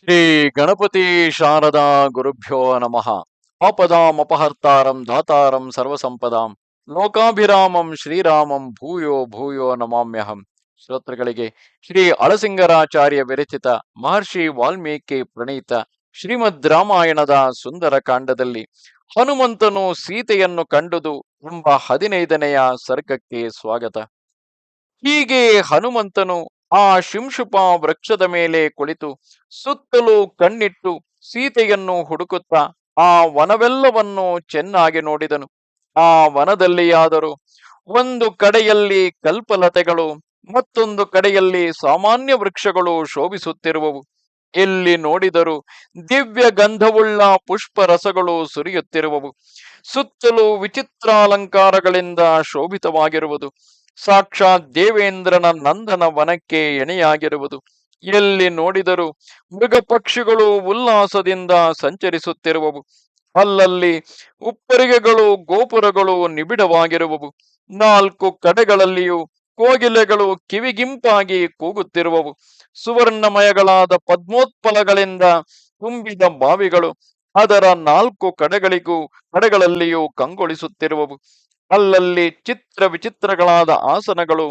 ಶ್ರೀ ಗಣಪತಿ ಶಾರದಾ ಗುರುಭ್ಯೋ ನಮಃ. ಆಪದಾಂ ಅಪಹರ್ತಾರಂ ದಾತಾರಂ ಸರ್ವಸಂಪದಾಂ. ಲೋಕಾಭಿರಾಮಂ ಶ್ರೀರಾಮಂ ಭೂಯೋ ಭೂಯೋ ನಮಾಮ್ಯಹಂ. ಶ್ರೋತೃಗಳಿಗೆ ಶ್ರೀ ಅಳಸಿಂಗರಾಚಾರ್ಯ ವಿರಚಿತ ಮಹರ್ಷಿ ವಾಲ್ಮೀಕಿ ಪ್ರಣೀತ ಶ್ರೀಮದ್ ರಾಮಾಯಣದ ಸುಂದರ ಕಾಂಡದಲ್ಲಿ ಹನುಮಂತನು ಸೀತೆಯನ್ನು ಕಂಡುದು ಎಂಬ ಹದಿನೈದನೆಯ ಸರ್ಗಕ್ಕೆ ಸ್ವಾಗತ. ಹೀಗೆ ಹನುಮಂತನು ಆ ಶಿಂಶುಪ ವೃಕ್ಷದ ಮೇಲೆ ಕುಳಿತು ಸುತ್ತಲೂ ಕಣ್ಣಿಟ್ಟು ಸೀತೆಯನ್ನು ಹುಡುಕುತ್ತಾ ಆ ವನವೆಲ್ಲವನ್ನು ಚೆನ್ನಾಗಿ ನೋಡಿದನು. ಆ ವನದಲ್ಲಿಯಾದರೂ ಒಂದು ಕಡೆಯಲ್ಲಿ ಕಲ್ಪಲತೆಗಳು, ಮತ್ತೊಂದು ಕಡೆಯಲ್ಲಿ ಸಾಮಾನ್ಯ ವೃಕ್ಷಗಳು ಶೋಭಿಸುತ್ತಿರುವವು. ಎಲ್ಲಿ ನೋಡಿದರೂ ದಿವ್ಯ ಗಂಧವುಳ್ಳ ಪುಷ್ಪ ರಸಗಳು ಸುರಿಯುತ್ತಿರುವವು. ಸುತ್ತಲೂ ವಿಚಿತ್ರಾಲಂಕಾರಗಳಿಂದ ಶೋಭಿತವಾಗಿರುವುದು. ಸಾಕ್ಷಾತ್ ದೇವೇಂದ್ರನ ನಂದನ ವನಕ್ಕೆ ಎಣೆಯಾಗಿರುವುದು. ಎಲ್ಲಿ ನೋಡಿದರೂ ಮೃಗ ಪಕ್ಷಿಗಳು ಉಲ್ಲಾಸದಿಂದ ಸಂಚರಿಸುತ್ತಿರುವವು. ಅಲ್ಲಲ್ಲಿ ಉಪ್ಪರಿಗೆಗಳು, ಗೋಪುರಗಳು ನಿಬಿಡವಾಗಿರುವವು. ನಾಲ್ಕು ಕಡೆಗಳಲ್ಲಿಯೂ ಕೋಗಿಲೆಗಳು ಕಿವಿಗಿಂಪಾಗಿ ಕೂಗುತ್ತಿರುವವು. ಸುವರ್ಣಮಯಗಳಾದ ಪದ್ಮೋತ್ಪಲಗಳಿಂದ ತುಂಬಿದ ಬಾವಿಗಳು ಅದರ ನಾಲ್ಕು ಕಡೆಗಳಿಗೂ ಕಡೆಗಳಲ್ಲಿಯೂ ಕಂಗೊಳಿಸುತ್ತಿರುವವು. ಅಲ್ಲಲ್ಲಿ ಚಿತ್ರ ವಿಚಿತ್ರಗಳಾದ ಆಸನಗಳು,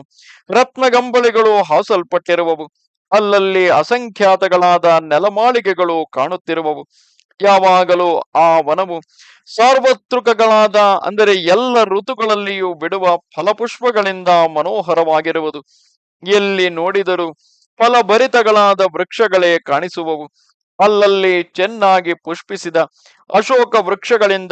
ರತ್ನಗಂಬಳಿಗಳು ಹಾಸಲ್ಪಟ್ಟಿರುವವು. ಅಲ್ಲಲ್ಲಿ ಅಸಂಖ್ಯಾತಗಳಾದ ನೆಲಮಾಳಿಗೆಗಳು ಕಾಣುತ್ತಿರುವವು. ಯಾವಾಗಲೂ ಆ ವನವು ಸಾರ್ವತ್ರಿಕಗಳಾದ, ಅಂದರೆ ಎಲ್ಲ ಋತುಗಳಲ್ಲಿಯೂ ಬಿಡುವ ಫಲಪುಷ್ಪಗಳಿಂದ ಮನೋಹರವಾಗಿರುವುದು. ಎಲ್ಲಿ ನೋಡಿದರೂ ಫಲಭರಿತಗಳಾದ ವೃಕ್ಷಗಳೇ ಕಾಣಿಸುವವು. ಅಲ್ಲಲ್ಲಿ ಚೆನ್ನಾಗಿ ಪುಷ್ಪಿಸಿದ ಅಶೋಕ ವೃಕ್ಷಗಳಿಂದ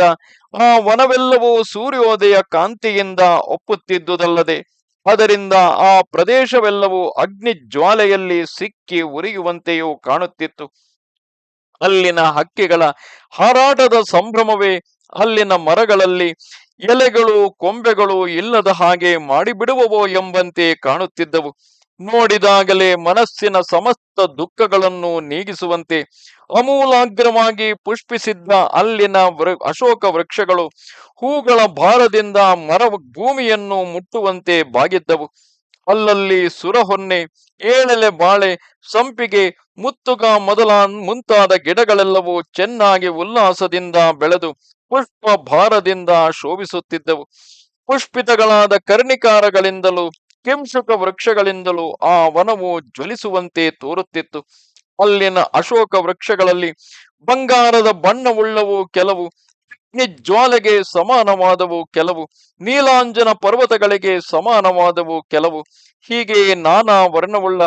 ಆ ವನವೆಲ್ಲವೂ ಸೂರ್ಯೋದಯ ಕಾಂತಿಯಿಂದ ಒಪ್ಪುತ್ತಿದ್ದುದಲ್ಲದೆ, ಅದರಿಂದ ಆ ಪ್ರದೇಶವೆಲ್ಲವೂ ಅಗ್ನಿ ಜ್ವಾಲೆಯಲ್ಲಿ ಸಿಕ್ಕಿ ಉರಿಯುವಂತೆಯೂ ಕಾಣುತ್ತಿತ್ತು. ಅಲ್ಲಿನ ಹಕ್ಕಿಗಳ ಹಾರಾಟದ ಸಂಭ್ರಮವೇ ಅಲ್ಲಿನ ಮರಗಳಲ್ಲಿ ಎಲೆಗಳು ಕೊಂಬೆಗಳು ಇಲ್ಲದ ಹಾಗೆ ಮಾಡಿಬಿಡುವವೋ ಎಂಬಂತೆ ಕಾಣುತ್ತಿದ್ದವು. ನೋಡಿದಾಗಲೇ ಮನಸ್ಸಿನ ಸಮಸ್ತ ದುಃಖಗಳನ್ನು ನೀಗಿಸುವಂತೆ ಅಮೂಲಾಗ್ರವಾಗಿ ಪುಷ್ಪಿಸಿದ್ದ ಅಲ್ಲಿನ ಅಶೋಕ ವೃಕ್ಷಗಳು ಹೂಗಳ ಭಾರದಿಂದ ಮರ ಭೂಮಿಯನ್ನು ಮುಟ್ಟುವಂತೆ ಬಾಗಿದ್ದವು. ಅಲ್ಲಲ್ಲಿ ಸುರಹೊನ್ನೆ ಏಳೆಲೆ ಬಾಳೆ, ಸಂಪಿಗೆ, ಮುತ್ತುಗ ಮೊದಲ, ಮುಂತಾದ ಗಿಡಗಳೆಲ್ಲವೂ ಚೆನ್ನಾಗಿ ಉಲ್ಲಾಸದಿಂದ ಬೆಳೆದು ಪುಷ್ಪ ಭಾರದಿಂದ ಶೋಭಿಸುತ್ತಿದ್ದವು. ಪುಷ್ಪಿತಗಳಾದ ಕರ್ಣಿಕಾರಗಳಿಂದಲೂ ಕಿಂಶುಕ ವೃಕ್ಷಗಳಿಂದಲೂ ಆ ವನವು ಜ್ವಲಿಸುವಂತೆ ತೋರುತ್ತಿತ್ತು. ಅಲ್ಲಿನ ಅಶೋಕ ವೃಕ್ಷಗಳಲ್ಲಿ ಬಂಗಾರದ ಬಣ್ಣವುಳ್ಳವು ಕೆಲವು ಜ್ವಾಲೆಗೆ ಸಮಾನವಾದವು ಕೆಲವು, ನೀಲಾಂಜನ ಪರ್ವತಗಳಿಗೆ ಸಮಾನವಾದವು ಕೆಲವು. ಹೀಗೆ ನಾನಾ ವರ್ಣವುಳ್ಳ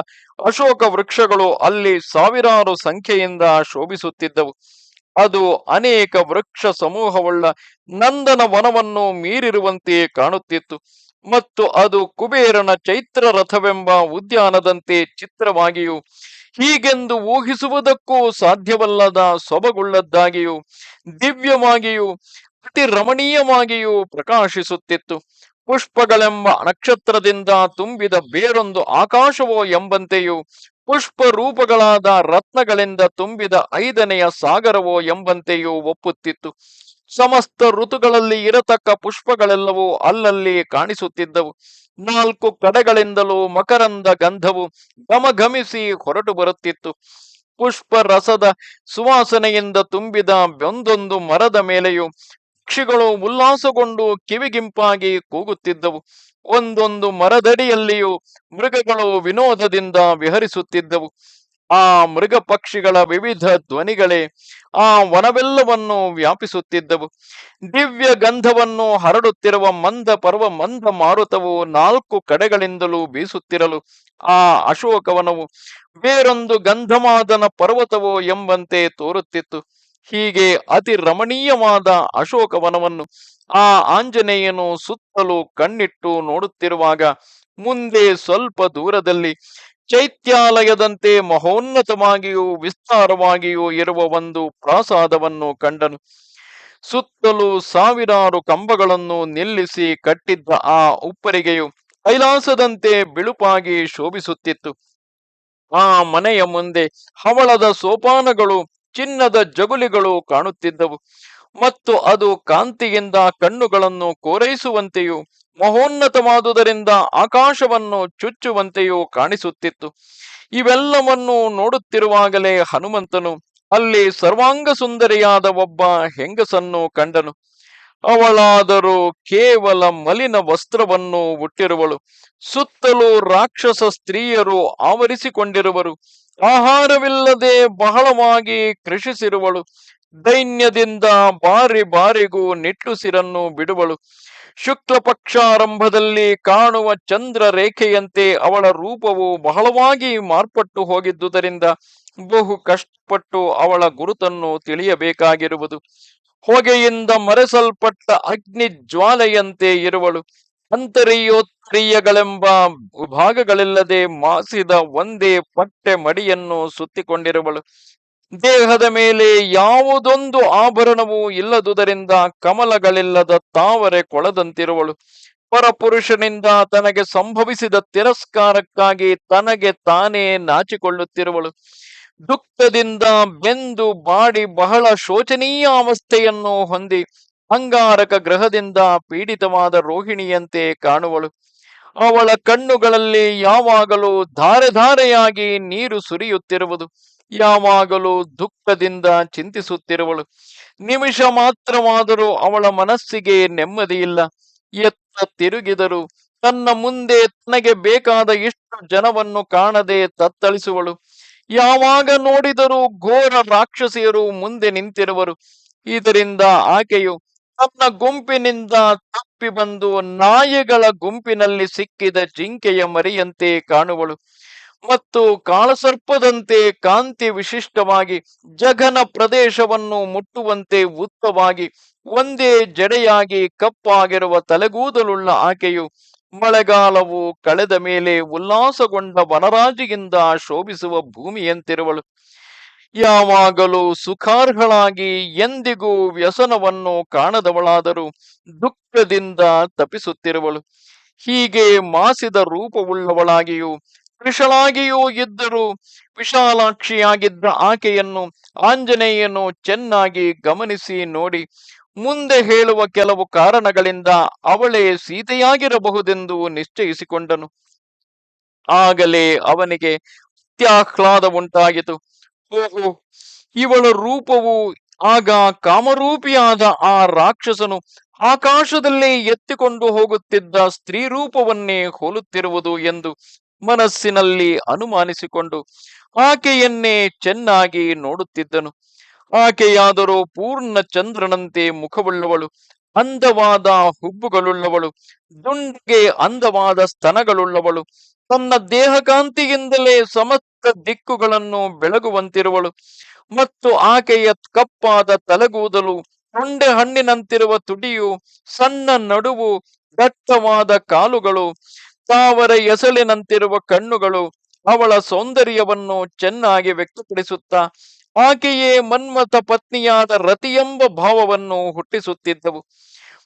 ಅಶೋಕ ವೃಕ್ಷಗಳು ಅಲ್ಲಿ ಸಾವಿರಾರು ಸಂಖ್ಯೆಯಿಂದ ಶೋಭಿಸುತ್ತಿದ್ದವು. ಅದು ಅನೇಕ ವೃಕ್ಷ ಸಮೂಹವುಳ್ಳ ನಂದನ ವನವನ್ನು ಮೀರಿರುವಂತೆ ಕಾಣುತ್ತಿತ್ತು. ಮತ್ತು ಅದು ಕುಬೇರನ ಚೈತ್ರ ರಥವೆಂಬ ಉದ್ಯಾನದಂತೆ ಚಿತ್ರವಾಗಿಯೂ, ಹೀಗೆಂದು ಊಹಿಸುವುದಕ್ಕೂ ಸಾಧ್ಯವಲ್ಲದ ಸೊಬಗುಳ್ಳದ್ದಾಗಿಯೂ, ದಿವ್ಯವಾಗಿಯೂ ಅತಿ ರಮಣೀಯವಾಗಿಯೂ ಪ್ರಕಾಶಿಸುತ್ತಿತ್ತು. ಪುಷ್ಪಗಳೆಂಬ ನಕ್ಷತ್ರದಿಂದ ತುಂಬಿದ ಬೇರೊಂದು ಆಕಾಶವೋ ಎಂಬಂತೆಯೂ ಪುಷ್ಪ ರೂಪಗಳಾದ ರತ್ನಗಳಿಂದ ತುಂಬಿದ ಐದನೆಯ ಸಾಗರವೋ ಎಂಬಂತೆಯೂ ಒಪ್ಪುತ್ತಿತ್ತು. ಸಮಸ್ತ ಋತುಗಳಲ್ಲಿ ಇರತಕ್ಕ ಪುಷ್ಪಗಳೆಲ್ಲವೂ ಅಲ್ಲಲ್ಲಿ ಕಾಣಿಸುತ್ತಿದ್ದವು. ನಾಲ್ಕು ಕಡೆಗಳಿಂದಲೂ ಮಕರಂದ ಗಂಧವು ಗಮಗಮಿಸಿ ಹೊರಟು ಬರುತ್ತಿತ್ತು. ಪುಷ್ಪ ರಸದ ಸುವಾಸನೆಯಿಂದ ತುಂಬಿದ ಒಂದೊಂದು ಮರದ ಮೇಲೆಯೂ ಪಕ್ಷಿಗಳು ಉಲ್ಲಾಸಗೊಂಡು ಕಿವಿಗಿಂಪಾಗಿ ಕೂಗುತ್ತಿದ್ದವು. ಒಂದೊಂದು ಮರದಡಿಯಲ್ಲಿಯೂ ಮೃಗಗಳು ವಿನೋದದಿಂದ ವಿಹರಿಸುತ್ತಿದ್ದವು. ಆ ಮೃಗ ಪಕ್ಷಿಗಳ ವಿವಿಧ ಧ್ವನಿಗಳೇ ಆ ವನವೆಲ್ಲವನ್ನು ವ್ಯಾಪಿಸುತ್ತಿದ್ದವು. ದಿವ್ಯ ಗಂಧವನ್ನು ಹರಡುತ್ತಿರುವ ಮಂದ ಪರ್ವ ಮಂದ ಮಾರುತವು ನಾಲ್ಕು ಕಡೆಗಳಿಂದಲೂ ಬೀಸುತ್ತಿರಲು ಆ ಅಶೋಕವನವು ಬೇರೊಂದು ಗಂಧಮಾದನ ಪರ್ವತವೋ ಎಂಬಂತೆ ತೋರುತ್ತಿತ್ತು. ಹೀಗೆ ಅತಿ ರಮಣೀಯವಾದ ಅಶೋಕವನವನ್ನು ಆ ಆಂಜನೇಯನು ಸುತ್ತಲೂ ಕಣ್ಣಿಟ್ಟು ನೋಡುತ್ತಿರುವಾಗ ಮುಂದೆ ಸ್ವಲ್ಪ ದೂರದಲ್ಲಿ ಚೈತ್ಯಾಲಯದಂತೆ ಮಹೋನ್ನತವಾಗಿಯೂ ವಿಸ್ತಾರವಾಗಿಯೂ ಇರುವ ಒಂದು ಪ್ರಾಸಾದವನ್ನು ಕಂಡನು. ಸುತ್ತಲೂ ಸಾವಿರಾರು ಕಂಬಗಳನ್ನು ನಿಲ್ಲಿಸಿ ಕಟ್ಟಿದ್ದ ಆ ಉಪ್ಪರಿಗೆಯು ಕೈಲಾಸದಂತೆ ಬಿಳುಪಾಗಿ ಶೋಭಿಸುತ್ತಿತ್ತು. ಆ ಮನೆಯ ಮುಂದೆ ಹವಳದ ಸೋಪಾನಗಳು, ಚಿನ್ನದ ಜಗುಲಿಗಳು ಕಾಣುತ್ತಿದ್ದವು. ಮತ್ತು ಅದು ಕಾಂತಿಯಿಂದ ಕಣ್ಣುಗಳನ್ನು ಕೋರೈಸುವಂತೆಯೂ ಮಹೋನ್ನತವಾದುದರಿಂದ ಆಕಾಶವನ್ನು ಚುಚ್ಚುವಂತೆಯೂ ಕಾಣಿಸುತ್ತಿತ್ತು. ಇವೆಲ್ಲವನ್ನು ನೋಡುತ್ತಿರುವಾಗಲೇ ಹನುಮಂತನು ಅಲ್ಲಿ ಸರ್ವಾಂಗ ಸುಂದರಿಯಾದ ಒಬ್ಬ ಹೆಂಗಸನ್ನು ಕಂಡನು. ಅವಳಾದರೂ ಕೇವಲ ಮಲಿನ ವಸ್ತ್ರವನ್ನು ಉಟ್ಟಿರುವಳು. ಸುತ್ತಲೂ ರಾಕ್ಷಸ ಸ್ತ್ರೀಯರು ಆವರಿಸಿಕೊಂಡಿರುವರು. ಆಹಾರವಿಲ್ಲದೆ ಬಹಳವಾಗಿ ಕೃಷಿಸಿರುವಳು. ದೈನ್ಯದಿಂದ ಬಾರಿ ಬಾರಿಗೂ ನಿಟ್ಟುಸಿರನ್ನು ಬಿಡುವಳು. ಶುಕ್ಲ ಪಕ್ಷಾರಂಭದಲ್ಲಿ ಕಾಣುವ ಚಂದ್ರ ರೇಖೆಯಂತೆ ಅವಳ ರೂಪವು ಬಹಳವಾಗಿ ಮಾರ್ಪಟ್ಟು ಹೋಗಿದ್ದುದರಿಂದ ಬಹು ಕಷ್ಟಪಟ್ಟು ಅವಳ ಗುರುತನ್ನು ತಿಳಿಯಬೇಕಾಗಿರುವುದು. ಹೊಗೆಯಿಂದ ಮರೆಸಲ್ಪಟ್ಟ ಅಗ್ನಿ ಜ್ವಾಲೆಯಂತೆ ಇರುವಳು. ಅಂತರಿಯೋತ್ರಿಯಗಳೆಂಬ ಭಾಗಗಳಿಲ್ಲದೆ ಮಾಸಿದ ಒಂದೇ ಪಟ್ಟೆ ಮಡಿಯನ್ನು ಸುತ್ತಿಕೊಂಡಿರುವಳು. ದೇಹದ ಮೇಲೆ ಯಾವುದೊಂದು ಆಭರಣವೂ ಇಲ್ಲದುದರಿಂದ ಕಮಲಗಳಿಲ್ಲದ ತಾವರೆ ಕೊಳದಂತಿರುವಳು. ಪರಪುರುಷನಿಂದ ತನಗೆ ಸಂಭವಿಸಿದ ತಿರಸ್ಕಾರಕ್ಕಾಗಿ ತನಗೆ ತಾನೇ ನಾಚಿಕೊಳ್ಳುತ್ತಿರುವಳು. ದುಃಖದಿಂದ ಬೆಂದು ಬಾಡಿ ಬಹಳ ಶೋಚನೀಯ ಅವಸ್ಥೆಯನ್ನು ಹೊಂದಿ ಅಂಗಾರಕ ಗ್ರಹದಿಂದ ಪೀಡಿತವಾದ ರೋಹಿಣಿಯಂತೆ ಕಾಣುವಳು. ಅವಳ ಕಣ್ಣುಗಳಲ್ಲಿ ಯಾವಾಗಲೂ ಧಾರೆ ಧಾರೆಯಾಗಿ ನೀರು ಸುರಿಯುತ್ತಿರುವುದು. ಯಾವಾಗಲೂ ದುಃಖದಿಂದ ಚಿಂತಿಸುತ್ತಿರುವಳು. ನಿಮಿಷ ಮಾತ್ರವಾದರೂ ಅವಳ ಮನಸ್ಸಿಗೆ ನೆಮ್ಮದಿಯಿಲ್ಲ ಎತ್ತ ತಿರುಗಿದರು ತನ್ನ ಮುಂದೆ ತನಗೆ ಬೇಕಾದ ಇಷ್ಟು ಜನವನ್ನು ಕಾಣದೆ ತತ್ತಳಿಸುವಳು. ಯಾವಾಗ ನೋಡಿದರೂ ಘೋರ ರಾಕ್ಷಸಿಯರು ಮುಂದೆ ನಿಂತಿರುವರು. ಇದರಿಂದ ಆಕೆಯು ತನ್ನ ಗುಂಪಿನಿಂದ ತಪ್ಪಿ ಬಂದು ನಾಯಿಗಳ ಗುಂಪಿನಲ್ಲಿ ಸಿಕ್ಕಿದ ಜಿಂಕೆಯ ಮರಿಯಂತೆ ಕಾಣುವಳು. ಮತ್ತು ಕಾಳಸರ್ಪದಂತೆ ಕಾಂತಿ ವಿಶಿಷ್ಟವಾಗಿ ಜಘನ ಪ್ರದೇಶವನ್ನು ಮುಟ್ಟುವಂತೆ ಉತ್ತವಾಗಿ ಒಂದೇ ಜಡೆಯಾಗಿ ಕಪ್ಪಾಗಿರುವ ತಲೆಗೂದಲುಳ್ಳ ಆಕೆಯು ಮಳೆಗಾಲವು ಕಳೆದ ಮೇಲೆ ಉಲ್ಲಾಸಗೊಂಡ ವನರಾಜಿಯಿಂದ ಶೋಭಿಸುವ ಭೂಮಿಯಂತಿರುವಳು. ಯಾವಾಗಲೂ ಸುಖಾರ್ಹಳಾಗಿ ಎಂದಿಗೂ ವ್ಯಸನವನ್ನು ಕಾಣದವಳಾದರೂ ದುಃಖದಿಂದ ತಪಿಸುತ್ತಿರುವಳು ಹೀಗೆ ಮಾಸಿದ ರೂಪವುಳ್ಳವಳಾಗಿಯೂ ಕೃಷಳಾಗಿಯೂ ಇದ್ದರು ವಿಶಾಲಾಕ್ಷಿಯಾಗಿದ್ದ ಆಕೆಯನ್ನು ಆಂಜನೇಯನು ಚೆನ್ನಾಗಿ ಗಮನಿಸಿ ನೋಡಿ, ಮುಂದೆ ಹೇಳುವ ಕೆಲವು ಕಾರಣಗಳಿಂದ ಅವಳೇ ಸೀತೆಯಾಗಿರಬಹುದೆಂದು ನಿಶ್ಚಯಿಸಿಕೊಂಡನು. ಆಗಲೇ ಅವನಿಗೆ ಅತ್ಯಾಹ್ಲಾದ ಉಂಟಾಗಿತು ಓಹೋ, ಇವಳ ರೂಪವು ಆಗ ಕಾಮರೂಪಿಯಾದ ಆ ರಾಕ್ಷಸನು ಆಕಾಶದಲ್ಲಿ ಎತ್ತಿಕೊಂಡು ಹೋಗುತ್ತಿದ್ದ ಸ್ತ್ರೀ ರೂಪವನ್ನೇ ಹೋಲುತ್ತಿರುವುದು ಎಂದು ಮನಸ್ಸಿನಲ್ಲಿ ಅನುಮಾನಿಸಿಕೊಂಡು ಆಕೆಯನ್ನೇ ಚೆನ್ನಾಗಿ ನೋಡುತ್ತಿದ್ದನು. ಆಕೆಯಾದರೂ ಪೂರ್ಣ ಚಂದ್ರನಂತೆ ಮುಖವುಳ್ಳವಳು, ಅಂದವಾದ ಹುಬ್ಬುಗಳುಳ್ಳವಳು, ದುಂಡಿಗೆ ಅಂದವಾದ ಸ್ತನಗಳುಳ್ಳವಳು, ತನ್ನ ದೇಹಕಾಂತಿಯಿಂದಲೇ ಸಮಸ್ತ ದಿಕ್ಕುಗಳನ್ನು ಬೆಳಗುವಂತಿರುವಳು ಮತ್ತು ಆಕೆಯ ಕಪ್ಪಾದ ತಲೆಗೂದಲು ತೊಂಡೆ ಹಣ್ಣಿನಂತಿರುವ ತುಡಿಯು ಸಣ್ಣ ನಡುವು ದಟ್ಟವಾದ ಕಾಲುಗಳು ತಾವರ ಎಸಳಿನಂತಿರುವ ಕಣ್ಣುಗಳು ಅವಳ ಸೌಂದರ್ಯವನ್ನು ಚೆನ್ನಾಗಿ ವ್ಯಕ್ತಪಡಿಸುತ್ತಾ ಆಕೆಯೇ ಮನ್ಮಥ ಪತ್ನಿಯಾದ ರತಿಯೆಂಬ ಭಾವವನ್ನು ಹುಟ್ಟಿಸುತ್ತಿದ್ದವು.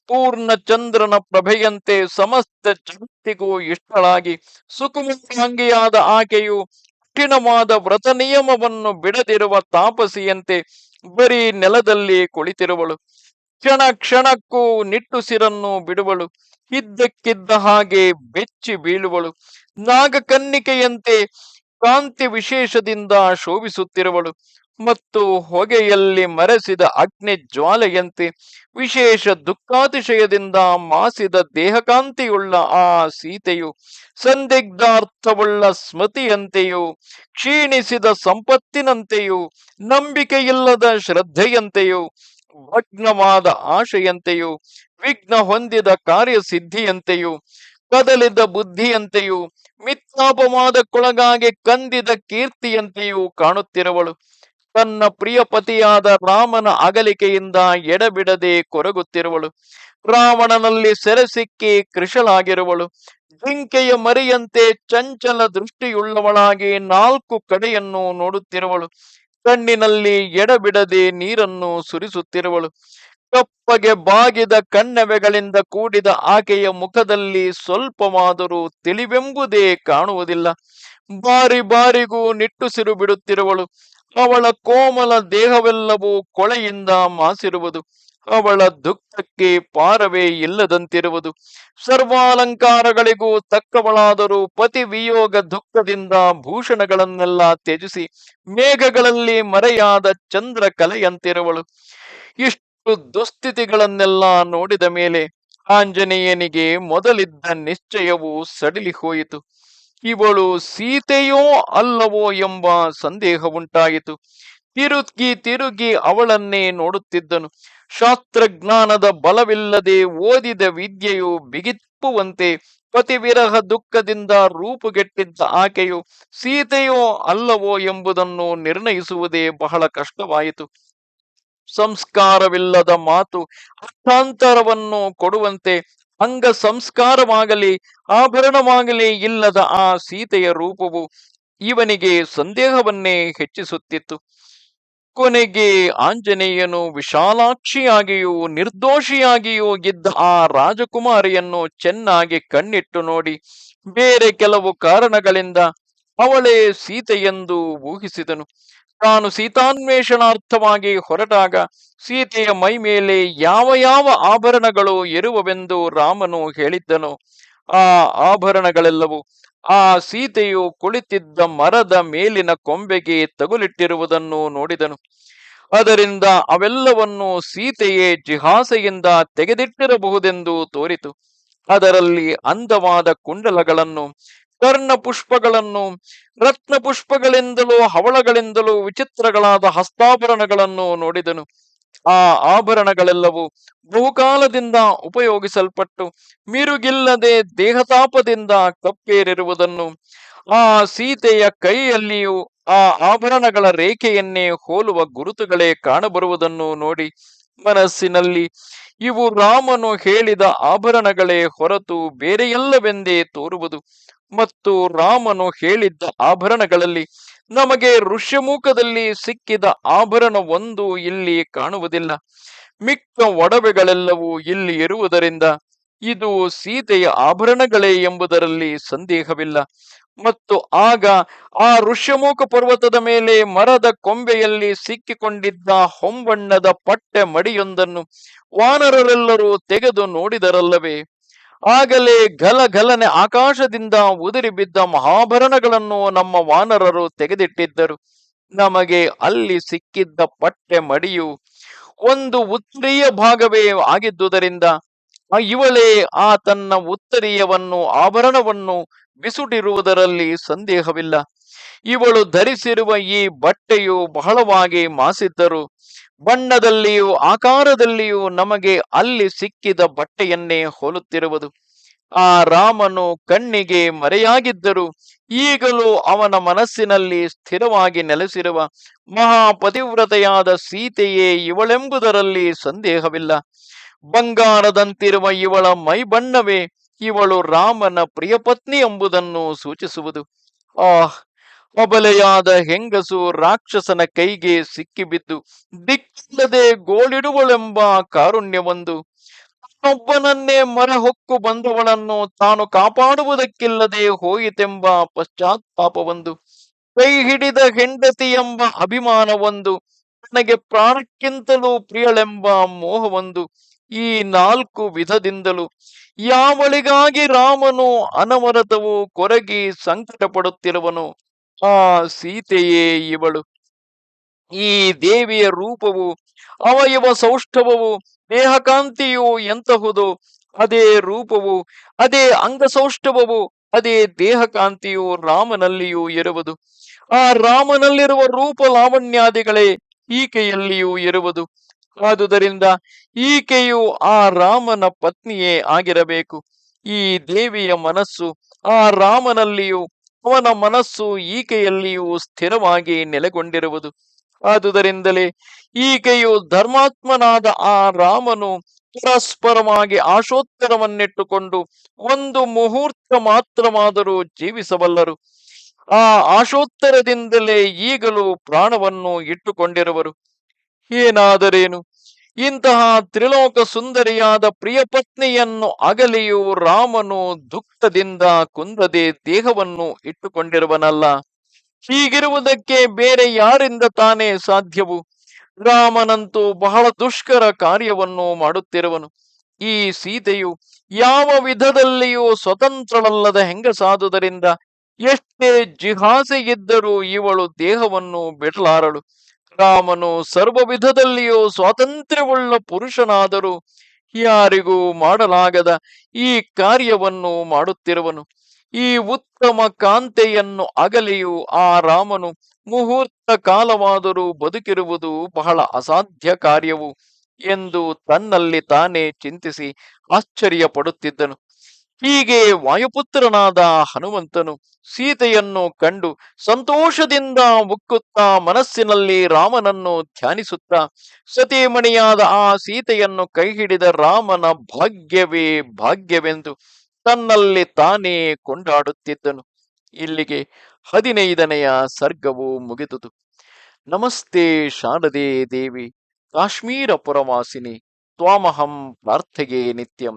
ಪೂರ್ಣ ಚಂದ್ರನ ಪ್ರಭೆಯಂತೆ ಸಮಸ್ತ ಜಗತ್ತಿಗೂ ಇಷ್ಟಳಾಗಿ ಸುಕುಮಾಂಗಿಯಾದ ಆಕೆಯು ಕಠಿಣವಾದ ವ್ರತ ನಿಯಮವನ್ನು ಬಿಡದಿರುವ ತಾಪಸಿಯಂತೆ ಬರೀ ನೆಲದಲ್ಲಿ ಕುಳಿತಿರುವಳು. ಕ್ಷಣ ಕ್ಷಣಕ್ಕೂ ನಿಟ್ಟುಸಿರನ್ನು ಬಿಡುವಳು. ಇದ್ದಕ್ಕಿದ್ದ ಹಾಗೆ ಬೆಚ್ಚಿ ಬೀಳುವಳು. ನಾಗಕನ್ನಿಕೆಯಂತೆ ಕಾಂತಿ ವಿಶೇಷದಿಂದ ಶೋಭಿಸುತ್ತಿರುವಳು. ಮತ್ತು ಹೊಗೆಯಲ್ಲಿ ಮರೆಸಿದ ಅಗ್ನಿ ಜ್ವಾಲೆಯಂತೆ ವಿಶೇಷ ದುಃಖಾತಿಶಯದಿಂದ ಮಾಸಿದ ದೇಹಕಾಂತಿಯುಳ್ಳ ಆ ಸೀತೆಯು, ಸಂದಿಗ್ಧಾರ್ಥವುಳ್ಳ ಸ್ಮೃತಿಯಂತೆಯೂ, ಕ್ಷೀಣಿಸಿದ ಸಂಪತ್ತಿನಂತೆಯೂ, ನಂಬಿಕೆಯಿಲ್ಲದ ಶ್ರದ್ಧೆಯಂತೆಯೂ ಭಗ್ನವಾದ ಆಶೆಯಂತೆಯೂ, ವಿಘ್ನ ಹೊಂದಿದ ಕಾರ್ಯಸಿದ್ಧಿಯಂತೆಯೂ ಕದಲಿದ ಬುದ್ಧಿಯಂತೆಯೂ ಮಿಥ್ಯಾಪವಾದಕ್ಕೊಳಗಾಗಿ ಕಂದಿದ ಕೀರ್ತಿಯಂತೆಯೂ ಕಾಣುತ್ತಿರುವಳು. ತನ್ನ ಪ್ರಿಯಪತಿಯಾದ ರಾಮನ ಅಗಲಿಕೆಯಿಂದ ಎಡಬಿಡದೆ ಕೊರಗುತ್ತಿರುವಳು. ರಾವಣನಲ್ಲಿ ಸೆರೆ ಸಿಕ್ಕಿ ಕೃಶಳಾಗಿರುವಳು. ಜಿಂಕೆಯ ಮರಿಯಂತೆ ಚಂಚಲ ದೃಷ್ಟಿಯುಳ್ಳವಳಾಗಿ ನಾಲ್ಕು ಕಡೆಯನ್ನು ನೋಡುತ್ತಿರುವಳು. ಕಣ್ಣಿನಲ್ಲಿ ಎಡಬಿಡದೆ ನೀರನ್ನು ಸುರಿಸುತ್ತಿರುವಳು. ಕಪ್ಪಗೆ ಬಾಗಿದ ಕಣ್ಣೆವೆಗಳಿಂದ ಕೂಡಿದ ಆಕೆಯ ಮುಖದಲ್ಲಿ ಸ್ವಲ್ಪವಾದರೂ ತಿಳಿವೆಂಬುದೇ ಕಾಣುವುದಿಲ್ಲ. ಬಾರಿ ಬಾರಿಗೂ ನಿಟ್ಟುಸಿರು ಬಿಡುತ್ತಿರುವಳು ಅವಳ ಕೋಮಲ ದೇಹವೆಲ್ಲವೂ ಕೊಳೆಯಿಂದ ಮಾಸಿರುವುದು. ಅವಳ ದುಃಖಕ್ಕೆ ಪಾರವೇ ಇಲ್ಲದಂತಿರುವುದು. ಸರ್ವಾಲಂಕಾರಗಳಿಗೂ ತಕ್ಕವಳಾದರೂ ಪತಿ ವಿಯೋಗ ದುಃಖದಿಂದ ಭೂಷಣಗಳನ್ನೆಲ್ಲ ತ್ಯಜಿಸಿ ಮೇಘಗಳಲ್ಲಿ ಮರೆಯಾದ ಚಂದ್ರ ಕಲೆಯಂತಿರುವಳು. ಇಷ್ಟು ದುಸ್ಥಿತಿಗಳನ್ನೆಲ್ಲ ನೋಡಿದ ಮೇಲೆ ಆಂಜನೇಯನಿಗೆ ಮೊದಲಿದ್ದ ನಿಶ್ಚಯವು ಸಡಿಲಿ ಹೋಯಿತು ಇವಳು ಸೀತೆಯೋ ಅಲ್ಲವೋ ಎಂಬ ಸಂದೇಹ ಉಂಟಾಯಿತು ತಿರುಗಿ ತಿರುಗಿ ಅವಳನ್ನೇ ನೋಡುತ್ತಿದ್ದನು. ಶಾಸ್ತ್ರಜ್ಞಾನದ ಬಲವಿಲ್ಲದೆ ಓದಿದ ವಿದ್ಯೆಯು ಬಿಗಿಪ್ಪುವಂತೆ ಪತಿವಿರಹ ದುಃಖದಿಂದ ರೂಪುಗೆಟ್ಟಿದ್ದ ಆಕೆಯು ಸೀತೆಯೋ ಅಲ್ಲವೋ ಎಂಬುದನ್ನು ನಿರ್ಣಯಿಸುವುದೇ ಬಹಳ ಕಷ್ಟವಾಯಿತು. ಸಂಸ್ಕಾರವಿಲ್ಲದ ಮಾತು ಅರ್ಥಾಂತರವನ್ನು ಕೊಡುವಂತೆ ಅಂಗ ಸಂಸ್ಕಾರವಾಗಲಿ ಆಭರಣವಾಗಲಿ ಇಲ್ಲದ ಆ ಸೀತೆಯ ರೂಪವು ಇವನಿಗೆ ಸಂದೇಹವನ್ನೇ ಹೆಚ್ಚಿಸುತ್ತಿತ್ತು. ಕೊನೆಗೆ ಆಂಜನೇಯನು ವಿಶಾಲಾಕ್ಷಿಯಾಗಿಯೂ ನಿರ್ದೋಷಿಯಾಗಿಯೂ ಇದ್ದ ಆ ರಾಜಕುಮಾರಿಯನ್ನು ಚೆನ್ನಾಗಿ ಕಣ್ಣಿಟ್ಟು ನೋಡಿ ಬೇರೆ ಕೆಲವು ಕಾರಣಗಳಿಂದ ಅವಳೇ ಸೀತೆಯೆಂದು ಊಹಿಸಿದನು. ತಾನು ಸೀತಾನ್ವೇಷಣಾರ್ಥವಾಗಿ ಹೊರಟಾಗ ಸೀತೆಯ ಮೈ ಮೇಲೆ ಯಾವ ಯಾವ ಆಭರಣಗಳು ಇರುವವೆಂದು ರಾಮನು ಹೇಳಿದ್ದನು. ಆ ಆಭರಣಗಳೆಲ್ಲವೂ ಆ ಸೀತೆಯು ಕುಳಿತಿದ್ದ ಮರದ ಮೇಲಿನ ಕೊಂಬೆಗೆ ತಗುಲಿಟ್ಟಿರುವುದನ್ನು ನೋಡಿದನು. ಅದರಿಂದ ಅವೆಲ್ಲವನ್ನು ಸೀತೆಯೇ ಜಿಹಾಸೆಯಿಂದ ತೆಗೆದಿಟ್ಟಿರಬಹುದೆಂದು ತೋರಿತು. ಅದರಲ್ಲಿ ಅಂದವಾದ ಕುಂಡಲಗಳನ್ನು ಕರ್ಣ ಪುಷ್ಪಗಳನ್ನು ರತ್ನ ಪುಷ್ಪಗಳಿಂದಲೂ ಹವಳಗಳಿಂದಲೂ ವಿಚಿತ್ರಗಳಾದ ಹಸ್ತಾಭರಣಗಳನ್ನು ನೋಡಿದನು. ಆ ಆಭರಣಗಳೆಲ್ಲವೂ ಬಹುಕಾಲದಿಂದ ಉಪಯೋಗಿಸಲ್ಪಟ್ಟು ಮಿರುಗಿಲ್ಲದೆ ದೇಹತಾಪದಿಂದ ಕಪ್ಪೇರಿರುವುದನ್ನು ಆ ಸೀತೆಯ ಕೈಯಲ್ಲಿಯೂ ಆ ಆಭರಣಗಳ ರೇಖೆಯನ್ನೇ ಹೋಲುವ ಗುರುತುಗಳೇ ಕಾಣಬರುವುದನ್ನು ನೋಡಿ ಮನಸ್ಸಿನಲ್ಲಿ ಇವು ರಾಮನು ಹೇಳಿದ ಆಭರಣಗಳೇ ಹೊರತು ಬೇರೆಯಲ್ಲವೆಂದೇ ತೋರುವುದು ಮತ್ತು ರಾಮನು ಹೇಳಿದ್ದ ಆಭರಣಗಳಲ್ಲಿ ನಮಗೆ ಋಷ್ಯಮುಖದಲ್ಲಿ ಸಿಕ್ಕಿದ ಆಭರಣ ಒಂದು ಇಲ್ಲಿ ಕಾಣುವುದಿಲ್ಲ. ಮಿಕ್ಕ ಒಡವೆಗಳೆಲ್ಲವೂ ಇಲ್ಲಿ ಇರುವುದರಿಂದ ಇದು ಸೀತೆಯ ಆಭರಣಗಳೇ ಎಂಬುದರಲ್ಲಿ ಸಂದೇಹವಿಲ್ಲ. ಮತ್ತು ಆಗ ಆ ಋಷ್ಯಮುಖ ಪರ್ವತದ ಮೇಲೆ ಮರದ ಕೊಂಬೆಯಲ್ಲಿ ಸಿಕ್ಕಿಕೊಂಡಿದ್ದ ಹೊಂಬಣ್ಣದ ಪಟ್ಟೆ ಮಡಿಯೊಂದನ್ನು ವಾನರರೆಲ್ಲರೂ ತೆಗೆದು ನೋಡಿದರಲ್ಲವೇ? ಆಗಲೇ ಗಲಗಲನೆ ಆಕಾಶದಿಂದ ಉದುರಿ ಬಿದ್ದ ಮಹಾಭರಣಗಳನ್ನು ನಮ್ಮ ವಾನರರು ತೆಗೆದಿಟ್ಟಿದ್ದರು. ನಮಗೆ ಅಲ್ಲಿ ಸಿಕ್ಕಿದ್ದ ಪಟ್ಟೆ ಮಡಿಯು ಒಂದು ಉತ್ತರೀಯ ಭಾಗವೇ ಆಗಿದ್ದುದರಿಂದ ಇವಳೇ ಆ ತನ್ನ ಉತ್ತರೀಯವನ್ನು, ಆಭರಣವನ್ನು ಬಿಸುಟಿರುವುದರಲ್ಲಿ ಸಂದೇಹವಿಲ್ಲ. ಇವಳು ಧರಿಸಿರುವ ಈ ಬಟ್ಟೆಯು ಬಹಳವಾಗಿ ಮಾಸಿದ್ದರು. ಬಣ್ಣದಲ್ಲಿಯೂ ಆಕಾರದಲ್ಲಿಯೂ ನಮಗೆ ಅಲ್ಲಿ ಸಿಕ್ಕಿದ ಬಟ್ಟೆಯನ್ನೇ ಹೋಲುತ್ತಿರುವುದು. ಆ ರಾಮನು ಕಣ್ಣಿಗೆ ಮರೆಯಾಗಿದ್ದರು ಈಗಲೂ ಅವನ ಮನಸ್ಸಿನಲ್ಲಿ ಸ್ಥಿರವಾಗಿ ನೆಲೆಸಿರುವ ಮಹಾಪತಿವ್ರತೆಯಾದ ಸೀತೆಯೇ ಇವಳೆಂಬುದರಲ್ಲಿ ಸಂದೇಹವಿಲ್ಲ. ಬಂಗಾರದಂತಿರುವ ಇವಳ ಮೈಬಣ್ಣವೇ ಇವಳು ರಾಮನ ಪ್ರಿಯಪತ್ನಿ ಎಂಬುದನ್ನು ಸೂಚಿಸುವುದು. ಆಹ್ ಅಬಲೆಯಾದ ಹೆಂಗಸು ರಾಕ್ಷಸನ ಕೈಗೆ ಸಿಕ್ಕಿಬಿದ್ದು, ದಿಕ್ಕಿಲ್ಲದೆ ಗೋಳಿಡುವಳೆಂಬ ಕಾರುಣ್ಯವೊಂದು ತನ್ನೊಬ್ಬನನ್ನೇ ಮರಹೊಕ್ಕು ಬಂದವಳನ್ನು ತಾನು ಕಾಪಾಡುವುದಕ್ಕಿಲ್ಲದೆ ಹೋಯಿತೆಂಬ ಪಶ್ಚಾತ್ತಾಪವೊಂದು ಕೈ ಹಿಡಿದ ಹೆಂಡತಿ ಎಂಬ ಅಭಿಮಾನವೊಂದು ನನಗೆ ಪ್ರಾಣಕ್ಕಿಂತಲೂ ಪ್ರಿಯಳೆಂಬ ಮೋಹವೊಂದು, ಈ ನಾಲ್ಕು ವಿಧದಿಂದಲೂ ಯಾವಳಿಗಾಗಿ ರಾಮನು ಅನವರತವು ಕೊರಗಿ ಸಂಕಟ ಪಡುತ್ತಿರುವನು ಆ ಸೀತೆಯೇ ಇವಳು. ಈ ದೇವಿಯ ರೂಪವು, ಅವಯವ ಸೌಷ್ಠವವು, ದೇಹಕಾಂತಿಯು ಎಂತಹುದು? ಅದೇ ರೂಪವು, ಅದೇ ಅಂಗಸೌಷ್ಠವವು, ಅದೇ ದೇಹಕಾಂತಿಯು ರಾಮನಲ್ಲಿಯೂ ಇರುವುದು. ಆ ರಾಮನಲ್ಲಿರುವ ರೂಪ ಲಾವಣ್ಯಾದಿಗಳೇ ಈಕೆಯಲ್ಲಿಯೂ ಇರುವುದು. ಆದುದರಿಂದ ಈಕೆಯು ಆ ರಾಮನ ಪತ್ನಿಯೇ ಆಗಿರಬೇಕು. ಈ ದೇವಿಯ ಮನಸ್ಸು ಆ ರಾಮನಲ್ಲಿಯೂ ಅವನ ಮನಸ್ಸು ಈಕೆಯಲ್ಲಿಯೂ ಸ್ಥಿರವಾಗಿ ನೆಲೆಗೊಂಡಿರುವುದು. ಆದುದರಿಂದಲೇ ಈಕೆಯು ಧರ್ಮಾತ್ಮನಾದ ಆ ರಾಮನು ಪರಸ್ಪರವಾಗಿ ಆಶೋತ್ತರವನ್ನಿಟ್ಟುಕೊಂಡು ಒಂದು ಮುಹೂರ್ತ ಮಾತ್ರವಾದರೂ ಜೀವಿಸಬಲ್ಲರು. ಆ ಆಶೋತ್ತರದಿಂದಲೇ ಈಗಲೂ ಪ್ರಾಣವನ್ನು ಇಟ್ಟುಕೊಂಡಿರುವರು. ಏನಾದರೇನು? ಇಂತಹ ತ್ರಿಲೋಕ ಸುಂದರಿಯಾದ ಪ್ರಿಯ ಪತ್ನಿಯನ್ನು ಅಗಲಿಯೂ ರಾಮನು ದುಃಖದಿಂದ ಕುಂದದೆ ದೇಹವನ್ನು ಇಟ್ಟುಕೊಂಡಿರುವನಲ್ಲ. ಹೀಗಿರುವುದಕ್ಕೆ ಬೇರೆ ಯಾರಿಂದ ತಾನೇ ಸಾಧ್ಯವು? ರಾಮನಂತೂ ಬಹಳ ದುಷ್ಕರ ಕಾರ್ಯವನ್ನು ಮಾಡುತ್ತಿರುವನು. ಈ ಸೀತೆಯು ಯಾವ ವಿಧದಲ್ಲಿಯೂ ಸ್ವತಂತ್ರವಲ್ಲದ ಹೆಂಗಸಾದುದರಿಂದ ಎಷ್ಟೇ ಜಿಹಾಸೆ ಇದ್ದರೂ ಇವಳು ದೇಹವನ್ನು ಬಿಡಲಾರಳು. ರಾಮನು ಸರ್ವ ವಿಧದಲ್ಲಿಯೂ ಸ್ವಾತಂತ್ರ್ಯವುಳ್ಳ ಪುರುಷನಾದರೂ ಯಾರಿಗೂ ಮಾಡಲಾಗದ ಈ ಕಾರ್ಯವನ್ನು ಮಾಡುತ್ತಿರುವನು. ಈ ಉತ್ತಮ ಕಾಂತೆಯನ್ನು ಅಗಲಿಯೂ ಆ ರಾಮನು ಮುಹೂರ್ತ ಕಾಲವಾದರೂ ಬದುಕಿರುವುದು ಬಹಳ ಅಸಾಧ್ಯ ಕಾರ್ಯವು ಎಂದು ತನ್ನಲ್ಲಿ ತಾನೇ ಚಿಂತಿಸಿ ಆಶ್ಚರ್ಯ ಪಡುತ್ತಿದ್ದನು ಹೀಗೆ ವಾಯುಪುತ್ರನಾದ ಹನುಮಂತನು ಸೀತೆಯನ್ನು ಕಂಡು ಸಂತೋಷದಿಂದ ಉಕ್ಕುತ್ತಾ ಮನಸ್ಸಿನಲ್ಲಿ ರಾಮನನ್ನು ಧ್ಯಾನಿಸುತ್ತಾ ಸತೀಮಣಿಯಾದ ಆ ಸೀತೆಯನ್ನು ಕೈ ಹಿಡಿದ ರಾಮನ ಭಾಗ್ಯವೇ ಭಾಗ್ಯವೆಂದು ತನ್ನಲ್ಲಿ ತಾನೇ ಕೊಂಡಾಡುತ್ತಿದ್ದನು. ಇಲ್ಲಿಗೆ ಹದಿನೈದನೆಯ ಸರ್ಗವು ಮುಗಿದುದು. ನಮಸ್ತೆ ಶಾರದೆ ದೇವಿ, ಕಾಶ್ಮೀರ ಪುರವಾಸಿನಿ, ತ್ವಾಮಹಂ ಪ್ರಾರ್ಥೆಗೆ ನಿತ್ಯಂ.